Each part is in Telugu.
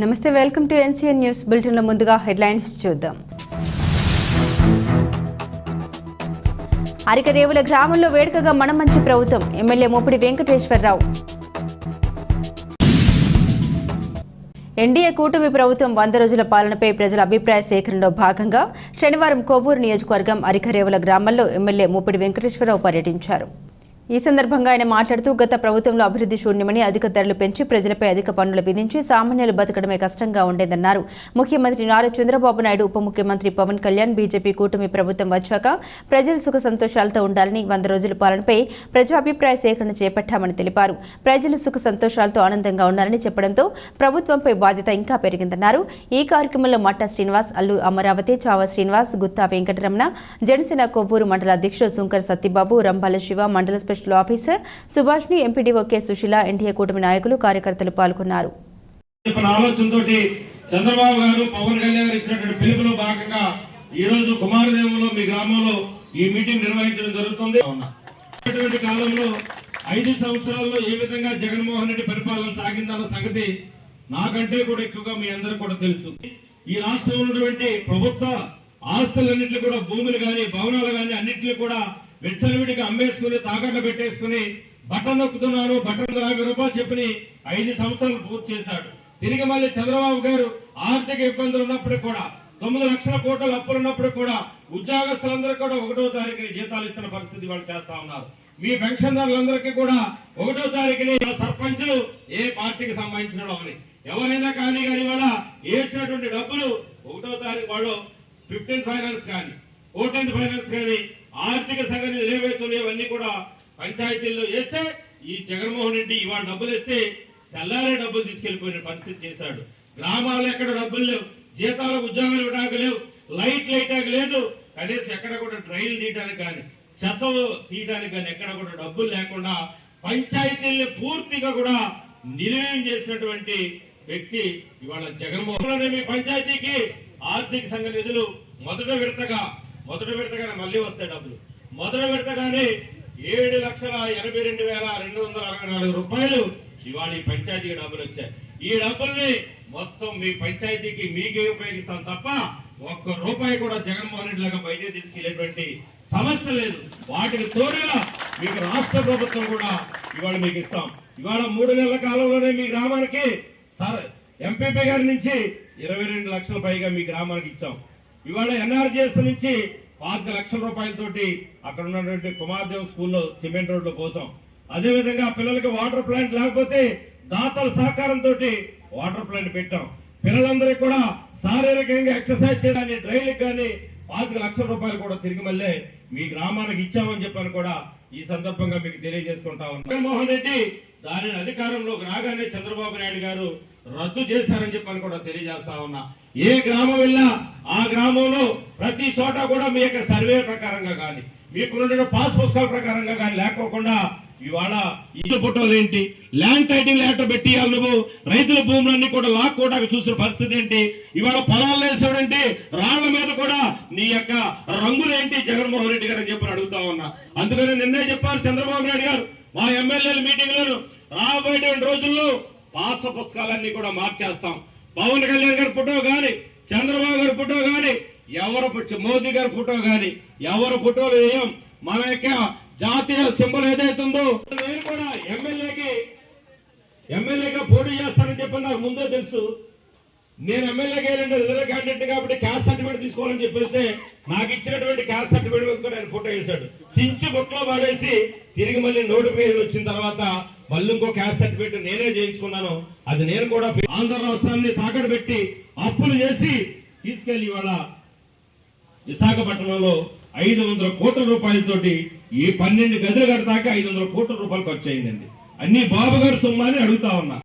నమస్తే వెల్కమ్ టు ఎన్సీఎన్ న్యూస్ బులెటిన్లో ముందుగా హెడ్లైన్స్ చూద్దాం. అరికరేవుల గ్రామంలో వేడుకగా మనమంచి ప్రభుత్వం. ఎమ్మెల్యే మోపిడి వెంకటేశ్వరరావు. ఎన్డీఏ కూటమి ప్రభుత్వం వంద రోజుల పాలనపై ప్రజల అభిప్రాయ సేకరణలో భాగంగా శనివారం కొవ్వూరు నియోజకవర్గం అరికరేవుల గ్రామంలో ఎమ్మెల్యే మోపిడి వెంకటేశ్వరరావు పర్యటించారు. ఈ సందర్భంగా ఆయన మాట్లాడుతూ గత ప్రభుత్వంలో అభివృద్ధి శూన్యమని అధిక ధరలు పెంచి ప్రజలపై అధిక పన్నులు విధించి సామాన్యులు బతకడమే కష్టంగా ఉండేదన్నారు. ముఖ్యమంత్రి నారా చంద్రబాబు నాయుడు ఉప ముఖ్యమంత్రి పవన్ కళ్యాణ్ బీజేపీ కూటమి ప్రభుత్వం వచ్చాక ప్రజలు సుఖ సంతోషాలతో ఉండాలని వంద రోజుల పాలనపై ప్రజాభిప్రాయ సేకరణ చేపట్టామని తెలిపారు. ప్రజలు సుఖ సంతోషాలతో ఆనందంగా ఉండాలని చెప్పడంతో ప్రభుత్వంపై బాధ్యత ఇంకా పెరిగిందన్నారు. ఈ కార్యక్రమంలో మట్టా శ్రీనివాస్ అల్లు అమరావతి చావ శ్రీనివాస్ గుత్తా వెంకటరమణ జనసేన కొవ్వూరు మండల అధ్యక్షుడు శంకర్ సత్యబాబు రంభాల శివ మండల స్పెషల్ ఆఫీసర్ సుభాష్ని ఎంపీడీఓ కె సుశీల ఎన్డీఏ కూటమి నాయకులు కార్యకర్తలు పాల్గొన్నారు. ఆలోచనతోటి చంద్రబాబు గారు పవన్ కళ్యాణ్ గారు ఇచ్చినటువంటి పిలుపులో భాగంగా ఈ రోజు కుమారదేవంలో మీ గ్రామంలో ఈ మీటింగ్ నిర్వహించడం జరుగుతుంది. ఇటువంటి కాలంలో ఐదు సంవత్సరాల్లో ఏ విధంగా జగన్మోహన్ రెడ్డి పరిపాలన సాగిందన్న సంగతి నాకంటే కూడా ఎక్కువగా మీ అందరికి కూడా తెలుసు. ఈ రాష్ట్రంలో ఉన్నటువంటి ప్రభుత్వ ఆస్తులన్నింటినీ కూడా భూములు కానీ భవనాలు కానీ అన్నింటినీ కూడా విచ్చలవిడికి అమ్మేసుకుని తాకట్టు పెట్టేసుకుని బట్టలు నొక్కుతున్నారు బట్టలు యాభై రూపాయలు చెప్పని ఐదు సంవత్సరాలు పూర్తి చేశాడు. తిరిగి మళ్ళీ చంద్రబాబు గారు ఆర్థిక ఇబ్బందులు ఉన్నప్పుడు కూడా తొమ్మిది లక్షల కోట్ల అప్పులు ఉన్నప్పుడు కూడా ఉద్యోగస్తులందరూ కూడా ఒకటో తారీఖుని జీతాలు ఇస్తున్న పరిస్థితి వాళ్ళు చేస్తా ఉన్నారు. మీ పెన్షన్దారులందరికీ కూడా ఒకటో తారీఖుని సర్పంచులు ఏ పార్టీకి సంబంధించిన వాళ్ళని ఎవరైనా కానీ కానీ వాళ్ళ వేసినటువంటి డబ్బులు ఒకటో తారీఖు వాళ్ళు ఫిఫ్టీన్ ఫైనాన్స్ కానీ ఫోర్టీన్త్ ఫైనాన్స్ కానీ ఆర్థిక సంగతి ఏవైతున్నాయో కూడా పంచాయతీల్లో వేస్తే ఈ జగన్మోహన్ రెడ్డి ఇవాళ డబ్బులు ఇస్తే తెల్లారే డబ్బులు తీసుకెళ్ళిపోయిన పరిస్థితి చేశాడు. గ్రామాల్లో ఎక్కడ డబ్బులు లేవు. జీతాలకు ఉద్యోగాలు ఇవ్వడానికి లేవు. లైట్ లైటానికి లేదు. కనీసం ఎక్కడ కూడా డ్రైన్ తీయడానికి కానీ చెత్త తీయడానికి కానీ ఎక్కడ కూడా డబ్బులు లేకుండా పంచాయతీల్ని పూర్తిగా కూడా నిర్ణయం చేసినటువంటి వ్యక్తి ఇవాళ జగన్మోహన్ రెడ్డి. మీ పంచాయతీకి ఆర్థిక సంఘ నిధులు మొదట విడతగా మొదట విడతగానే మళ్ళీ వస్తాయి డబ్బులు. మొదట విడతగానే ఏడు లక్షల ఎనభై రెండు వేల రెండు వందల అరవై నాలుగు రూపాయలు ఇవాళ ఈ పంచాయతీకి డబ్బులు వచ్చాయి. ఈ డబ్బుల్ని మొత్తం మీ పంచాయతీకి మీకే ఉపయోగిస్తాం తప్ప ఒక్క రూపాయి కూడా జగన్మోహన్ రెడ్డి లాగా బయటకు తీసుకెళ్ళేటువంటి సమస్య లేదు. వాటికి తోడుగా మీకు రాష్ట్ర ప్రభుత్వం కూడా ఇవాళ మీకు ఇస్తాం. ఇవాళ మూడు నెలల కాలంలోనే మీ గ్రామానికి సార్ ఎంపీపీ గారి నుంచి ఇరవై రెండు లక్షల పైగా మీ గ్రామానికి ఇచ్చాం. ఇవాళ ఎన్ఆర్జీఎస్ నుంచి పాతిక లక్షల రూపాయలతోటి అక్కడ ఉన్నటువంటి కుమార్దేవ్ స్కూల్లో సిమెంట్ రోడ్ల కోసం. అదే విధంగా పిల్లలకి వాటర్ ప్లాంట్ లేకపోతే దాతల సహకారంతో వాటర్ ప్లాంట్ పెట్టాం. పిల్లలందరికీ కూడా శారీరకంగా ఎక్సర్సైజ్ చేయడానికి డ్రైన్లకు కానీ పాతిక లక్షల రూపాయలు కూడా తిరిగి మళ్ళీ మీ గ్రామానికి ఇచ్చామని చెప్పని కూడా ఈ సందర్భంగా మీకు తెలియజేసుకుంటా ఉన్నాను జగన్మోహన్ రెడ్డి దానిని అధికారంలోకి రాగానే చంద్రబాబు నాయుడు గారు రద్దు చేశారని చెప్పని కూడా తెలియజేస్తా ఉన్నా. ఏ గ్రామం వెళ్ళా ఆ గ్రామంలో ప్రతి చోట కూడా మీ యొక్క సర్వే ప్రకారంగా కానీ మీకున్న పాస్ పుస్తకాల ప్రకారంగా కానీ లేకోకుండా ఇవాళ ఇల్లు ఫోటోలు ఏంటి? ల్యాండ్ టైటిల్ లేట పెట్టి నువ్వు. రైతుల భూములన్నీ కూడా లాక్కోవడానికి చూసిన పరిస్థితి ఏంటి? ఇవాళ పొలాలు వేసాడంటే రాళ్ళ మీద కూడా నీ యొక్క రంగులేంటి జగన్మోహన్ రెడ్డి గారు అని చెప్పి అడుగుతా ఉన్నా. అందుకని నిన్నే చెప్పారు చంద్రబాబు నాయుడు గారు. మా ఎమ్మెల్యేల మీటింగ్లో రాబోయేటువంటి రోజుల్లో పాస పుస్తకాలన్నీ కూడా మార్చేస్తాం. పవన్ కళ్యాణ్ గారి ఫోటో గాని చంద్రబాబు గారి ఫోటో గాని ఎవరు మోదీ గారి ఫోటో గాని ఎవరు ఫోటోలు వేయం. మన యొక్క జాతీయ సింబల్ ఏదైతుందో నేను కూడా ఎమ్మెల్యేకి ఎమ్మెల్యేగా పోటీ చేస్తానని చెప్పి నాకు ముందే తెలుసు. నేను ఎమ్మెల్యే వెళ్ళండి రిజర్వ్ క్యాండిడేట్ కాబట్టి క్యాస్ట్ సర్టిఫికేట్ తీసుకోవాలని చెప్పేస్తే నాకు ఇచ్చినటువంటి క్యాస్ట్ సర్టిఫికేట్ మీద కూడా ఆయన ఫోటో వేశాడు. చించి బుట్లో పడేసి తిరిగి మళ్ళీ నోటిఫికేషన్ వచ్చిన తర్వాత మళ్ళీ ఇంకో క్యాస్ట్ సర్టిఫికేట్ నేనే చేయించుకున్నాను. అది నేను కూడా ఆంధ్ర రాష్ట్రాన్ని తాకట్టు పెట్టి అప్పులు చేసి తీసుకెళ్ళి ఇవాళ విశాఖపట్నంలో ఐదు వందల కోట్ల రూపాయలతోటి ఈ పన్నెండు గదులు కడతాక ఐదు వందల కోట్ల రూపాయలు ఖర్చు అయిందండి. అన్ని బాబు గారు సొమ్ము అని అడుగుతా ఉన్నా.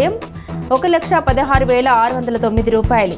ఆదాయం ఒక లక్ష పదహారు వేల ఆరు వందల తొమ్మిది రూపాయలు.